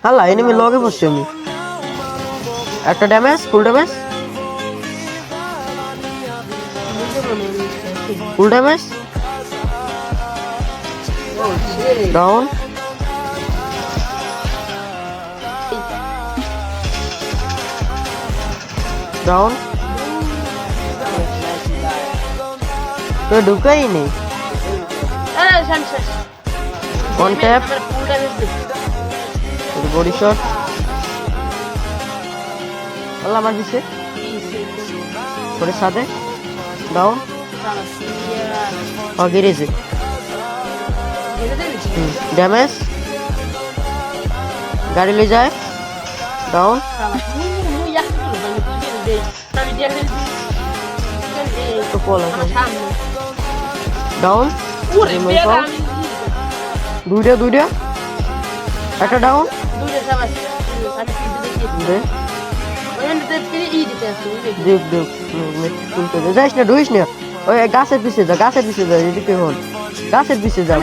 হাল্লা এনিমি লগে বসছি আমি একটা damage full damage full damage down down তো ঢুকাই নেই One tap. বডি শট আল্লাহ আমার দিছে। করে সাথে ডাউন। ও গিরেছে ড্যামেজ। গাড়ি লই যায়। ডাউন। ডাউন। দুইটা দুইটা। একটা ডাউন। যাইস না ঢুইস না। ওই গাছের পিছে যা গাছের পিছে যা এদিকে হন গাছের পিছে যা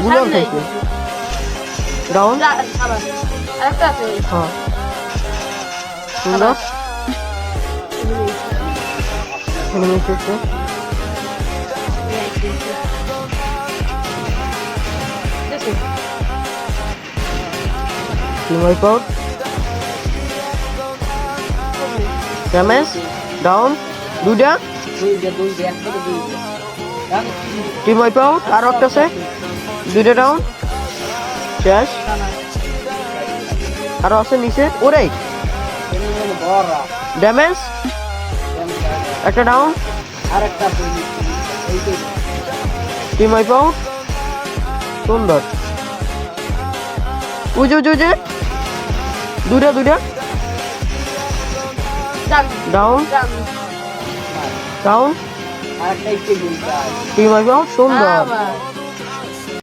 হ্যাঁ। সুন্দর। এনিমি এসেছে। Team wipe out damage down দুইটা টিম ওয়াইপ আর একটা আছে। দুইটা ডাউন শেষ আরও আছে নিচে। ওরে! ড্যামেজ একটা ডাউন টিম ওয়াইপ আউট সুন্দর। উজে উজে উজে দুটা দুইটা ডাউন। ডাউন। টিম সুন্দর